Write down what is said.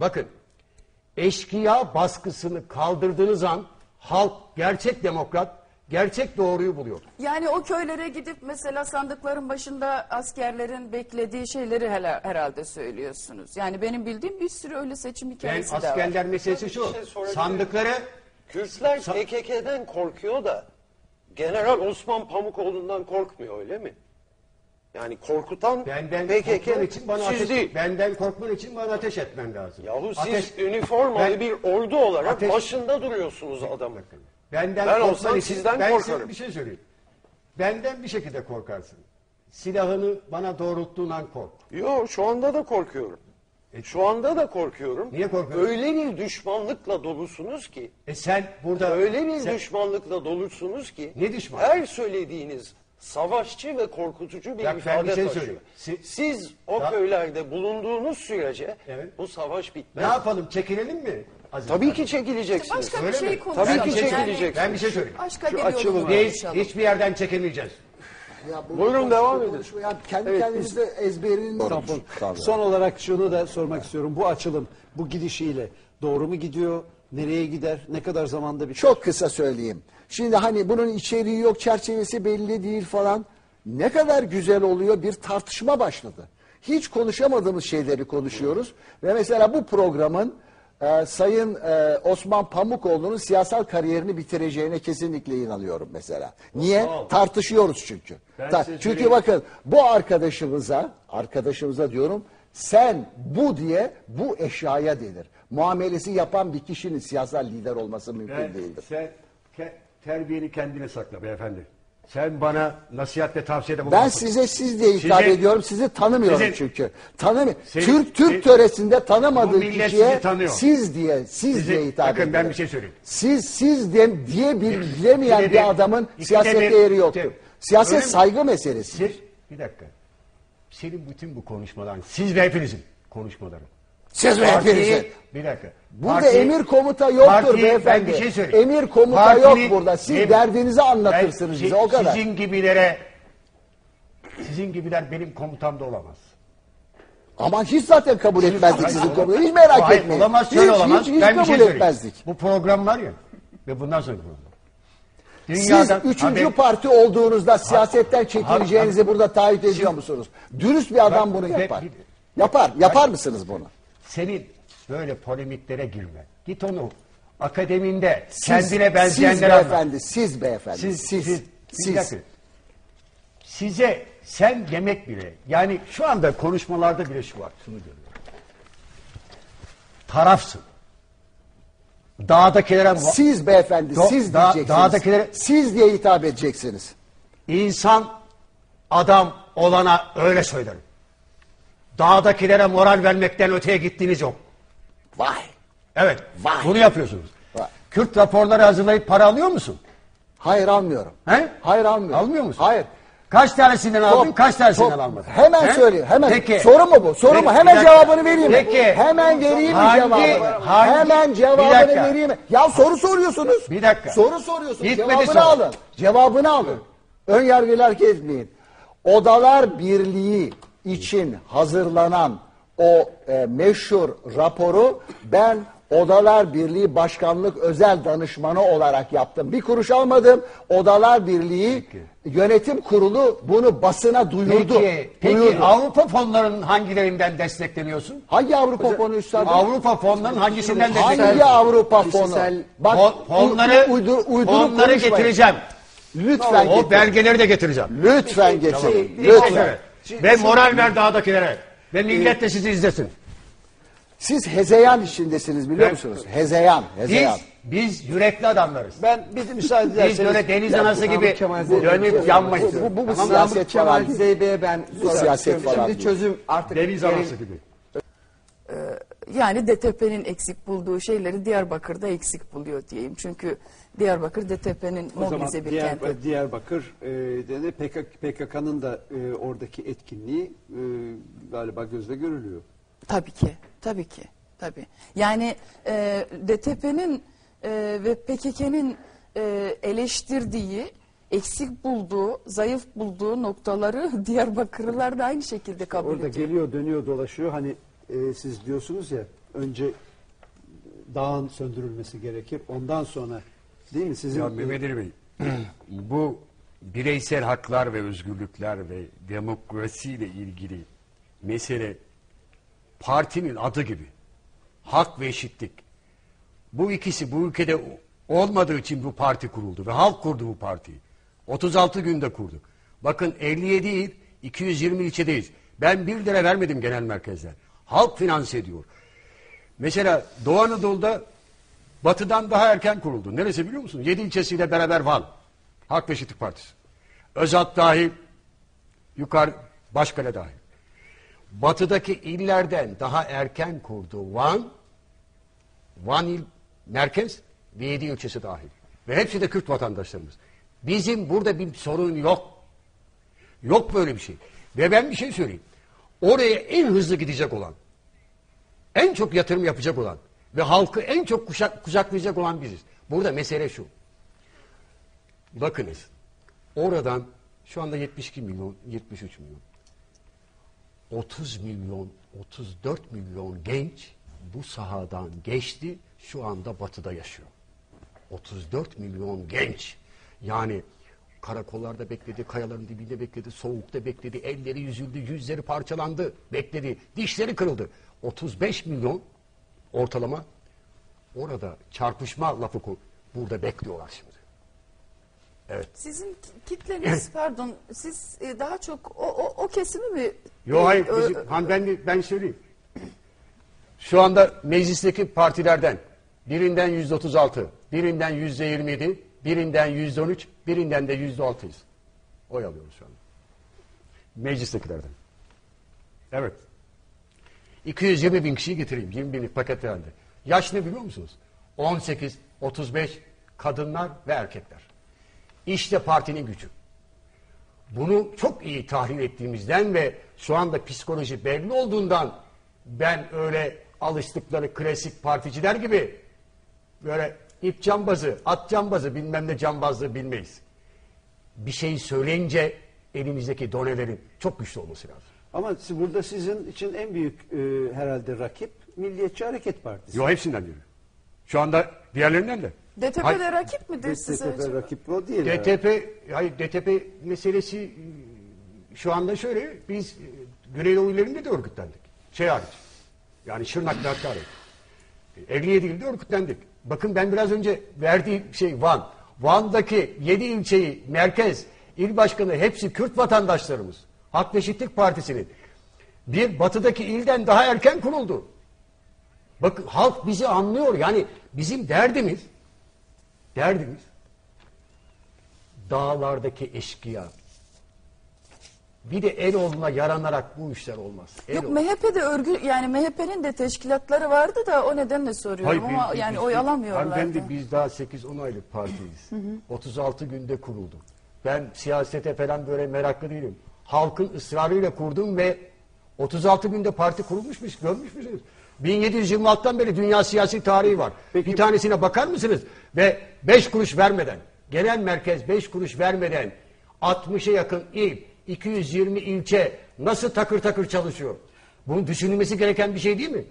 Bakın eşkıya baskısını kaldırdığınız an halk gerçek demokrat, gerçek doğruyu buluyor. Yani o köylere gidip mesela sandıkların başında askerlerin beklediği şeyleri hele- herhalde söylüyorsunuz. Yani benim bildiğim bir sürü öyle seçim hikayesi de var. askerler meselesi Bir şu. şey sandıkları Kürtler Sa- PKK'den korkuyor da General Osman Pamukoğlu'ndan korkmuyor öyle mi? Yani korkutan benden PKK korkman için bana siz ateş, değil. benden korkman için bana ateş etmen lazım. Yahu siz Ateş- üniformalı Ben- bir ordu olarak Ateş- başında duruyorsunuz adamın. Benden Ben korkman olsam için sizden ben korkarım. sana bir şey söyleyeyim. Benden bir şekilde korkarsın. Silahını bana doğrulttuğun an kork. Yo şu anda da korkuyorum. Şu anda da korkuyorum. E, Niye korkuyorsun? Öyle bir düşmanlıkla dolusunuz ki. E sen burada Öyle bir sen- düşmanlıkla dolusunuz ki. Ne düşman? Her söylediğiniz savaşçı ve korkutucu bir ben ifade bir şey taşıyor. söyleyeyim. Si- Siz o Ya- köylerde bulunduğunuz sürece Evet. bu savaş ne bitmez. yapalım çekilelim mi? Aziz Tabii ki çekileceksiniz. Başka bir Öyle şey konuşalım. Tabii ki şey- çekilecek. Ben bir şey söyleyeyim. Başka Şu bir açılımı- yolunu Biz konuşalım. hiçbir yerden çekilmeyeceğiz. Ya bu- Buyurun, bu- devam edin. konuşma- ya kendi Evet, kendinizde ezberinin Tabii. Son olarak şunu da sormak istiyorum. Bu açılım bu gidişiyle doğru mu gidiyor? Nereye gider? Ne kadar zamanda bir Çok kısa söyleyeyim. Şimdi hani bunun içeriği yok, çerçevesi belli değil falan. Ne kadar güzel oluyor bir tartışma başladı. Hiç konuşamadığımız şeyleri konuşuyoruz. Ve mesela bu programın e, Sayın e, Osman Pamukoğlu'nun siyasal kariyerini bitireceğine kesinlikle inanıyorum mesela. Niye? Tartışıyoruz çünkü. Ben Ta- size çünkü söyleyeyim. bakın bu arkadaşımıza, arkadaşımıza diyorum sen bu diye bu eşyaya denir. Muamelesi yapan bir kişinin siyasal lider olması mümkün Ben, değildir. sen ke- terbiyeni kendine sakla beyefendi. Sen bana nasihat ve tavsiyede Ben bulunmasın. size siz diye hitap Sizin- ediyorum. Sizi tanımıyorum Sizin- çünkü. Tanımıyorum. Senin- Türk Türk senin- töresinde Bu tanımadığı millet kişiye sizi tanıyor. siz diye siz Sizi- diye hitap bakın ben ediyorum. bir şey söyleyeyim. Siz siz de, diye bilemeyen İkide bir bir- adamın ikide siyaset bir- değeri yoktur. Öyle Siyaset mi? saygı meselesi. Siz, bir dakika. Senin bütün bu konuşmaların, siz ve hepinizin konuşmaları. Siz hepinizin. Bir dakika. Burada Partiyi- emir komuta yoktur partiyi- beyefendi. Ben bir şey söyleyeyim. Emir komuta Partinin- yok burada. Siz Em- derdinizi anlatırsınız Ben- bize o kadar. Sizin gibilere, sizin gibiler benim komutamda olamaz. Ama hiç zaten kabul etmezdik Hayır, sizin komutanı. Hiç merak Hayır, etmeyin. Olamaz, şöyle hiç, olamaz. Hiç, hiç ben bir kabul şey etmezdik. Bu program var ya ve bundan sonra program. Siz Dünyadan- üçüncü Ha, ben- parti olduğunuzda siyasetten çekileceğinizi burada taahhüt ediyor musunuz? Dürüst bir adam bunu yapar. Yapar. Yapar mısınız bunu? Senin böyle polemiklere girme. Git onu akademinde kendine siz benzeyenlere anlat. beyefendi, siz beyefendi, Siz, siz, siz, siz. Size sen demek bile yani şu anda konuşmalarda bile şu var. Şunu görüyorum. Tarafsın. Dağdakilere Siz beyefendi, Do- siz da- diyeceksiniz. dağdakilere- Siz diye hitap edeceksiniz. insan adam olana öyle söylerim. Dağdakilere moral vermekten öteye gittiğiniz yok. Vay. Evet. Vay. Bunu yapıyorsunuz. Vay. Kürt raporları hazırlayıp para alıyor musun? Hayır almıyorum. He? Hayır almıyorum. Almıyor musun? Hayır. Kaç tanesinden aldın, Top- kaç tanesinden top- almadın? Hemen He? söyleyeyim. Hemen. Peki. Soru mu bu? Soru mu? Peki, Hemen bir dakika. cevabını vereyim? Peki. Hemen vereyim mi cevabını? hangi- Hemen cevabını vereyim mi? Ya soru soruyorsunuz. Bir dakika. Soru soruyorsunuz. Gitmedi Cevabını soru. alın. Cevabını alın. Ön yargıyla hareket etmeyin. Odalar Birliği için hazırlanan o e, meşhur raporu ben Odalar Birliği Başkanlık Özel Danışmanı olarak yaptım. Bir kuruş almadım. Odalar Birliği Yönetim Kurulu bunu basına duyurdu. Peki, peki Duyurdu. Avrupa fonlarının hangilerinden destekleniyorsun? Hangi Avrupa fonu üstadım? Avrupa fonlarının hangisinden Hangi destekleniyorsun? Avrupa fonu? kişisel- Bak Fon- fonları, uydur, uydurup fonları getireceğim. Lütfen O getirin. belgeleri de getireceğim. Lütfen getirin. Lütfen. Lütfen. Ve moral ver dağdakilere. Ve millet de sizi izlesin. Siz hezeyan içindesiniz biliyor Ben- musunuz? Hezeyan, hezeyan. Biz, yürekli adamlarız. Ben de müsaade ederseniz. Biz böyle deniz anası gibi dönüp yanmayız. Bu, bu, bu Tamam, siyaset Namık Kemal falan değil. Zeybek'e ben siyaset istiyorum. falan Şimdi değil. çözüm artık Deniz anası gibi. Yani DTP'nin eksik bulduğu şeyleri Diyarbakır'da eksik buluyor diyeyim. Çünkü Diyarbakır DTP'nin O mobilize bir Diyar, kenti. Diyarbakır e, PKK'nın da e, oradaki etkinliği e, galiba gözle görülüyor. Tabii ki, tabii ki, tabii. Yani e, DTP'nin e, ve PKK'nin e, eleştirdiği, eksik bulduğu, zayıf bulduğu noktaları Diyarbakırlılar da aynı şekilde kabul Orada ediyor. geliyor, dönüyor, dolaşıyor. Hani e, siz diyorsunuz ya önce dağın söndürülmesi gerekir. Ondan sonra değil mi sizin Ya Mehmet Ali Bey, bu bireysel haklar ve özgürlükler ve demokrasiyle ilgili mesele partinin adı gibi. Hak ve eşitlik. Bu ikisi bu ülkede olmadığı için bu parti kuruldu ve halk kurdu bu partiyi. 36 günde kurdu. Bakın 57 il, 220 ilçedeyiz. Ben 1 lira vermedim genel merkezden. Halk finanse ediyor. Mesela Doğu Anadolu'da batıdan daha erken kuruldu. Neresi biliyor musun? 7 ilçesiyle beraber Van. Halk ve Eşitlik Partisi. Özat dahil, yukarı Başkale dahil. Batıdaki illerden daha erken kurdu Van. Van il merkez ve 7 ilçesi dahil. Ve hepsi de Kürt vatandaşlarımız. Bizim burada bir sorun yok. Yok böyle bir şey. Ve ben bir şey söyleyeyim. Oraya en hızlı gidecek olan, en çok yatırım yapacak olan ve halkı en çok kuşak, kucaklayacak olan biziz. Burada mesele şu. Bakınız. Oradan şu anda 72 milyon, 73 milyon. 30 milyon, 34 milyon genç bu sahadan geçti. Şu anda batıda yaşıyor. 34 milyon genç. Yani karakollarda bekledi, kayaların dibinde bekledi, soğukta bekledi, elleri yüzüldü, yüzleri parçalandı, bekledi, dişleri kırıldı. 35 milyon ortalama orada çarpışma lafı ko- burada bekliyorlar şimdi. Sizin ki- kitleniz pardon siz e, daha çok o, o, o kesimi mi? Yok hayır, e, ö- bizim, hanımefendi ben söyleyeyim. Şu anda meclisteki partilerden birinden yüzde otuz altı, birinden yüzde yirmi yedi, birinden yüzde on üç, birinden de yüzde altıyız. Oy alıyoruz şu anda. Meclistekilerden. Evet. 220 bin kişiyi getireyim. 20 binlik paket halde. Yaş ne biliyor musunuz? 18, 35 kadınlar ve erkekler. İşte partinin gücü. Bunu çok iyi tahlil ettiğimizden ve şu anda psikoloji belli olduğundan ben öyle alıştıkları klasik particiler gibi böyle ip cambazı, at cambazı bilmem ne cambazlığı bilmeyiz. Bir şeyi söyleyince elimizdeki donelerin çok güçlü olması lazım. ama siz- burada sizin için en büyük e, herhalde rakip Milliyetçi Hareket Partisi. Yo hepsinden biri. Şu anda diğerlerinden de. DTP'de Hayır, rakip midir size? DTP acaba? rakip o değil. herhalde. DTP, hayır DTP meselesi e, şu anda şöyle, biz e, Güneydoğu illerinde de örgütlendik. Şey hariç, yani Şırnak'ta Hakkari. 57 ilde örgütlendik. Bakın ben biraz önce verdiğim şey Van. Van'daki 7 ilçeyi, merkez, il başkanı hepsi Kürt vatandaşlarımız. Hak Eşitlik Partisi'nin. Bir batıdaki ilden daha erken kuruldu. Bakın halk bizi anlıyor. Yani bizim derdimiz, derdimiz dağlardaki eşkıya. Bir de Eroğlu'na yaranarak bu işler olmaz. Yok Eroğlu. MHP'de örgü yani MHP'nin de teşkilatları vardı da o nedenle soruyorum Hayır, ama biz- yani biz- oy alamıyorlardı. Hanımefendi biz daha 8-10 aylık partiyiz. 36 günde kuruldu. Ben siyasete falan böyle meraklı değilim. Halkın ısrarıyla kurdum ve 36 günde parti kurulmuşmuş. Görmüş müsünüz? 1726'dan beri dünya siyasi tarihi var. Bir tanesine bakar mısınız? Ve 5 kuruş vermeden, genel merkez 5 kuruş vermeden 60'a yakın il, 220 ilçe nasıl takır takır çalışıyor? Bunun düşünülmesi gereken bir şey değil mi?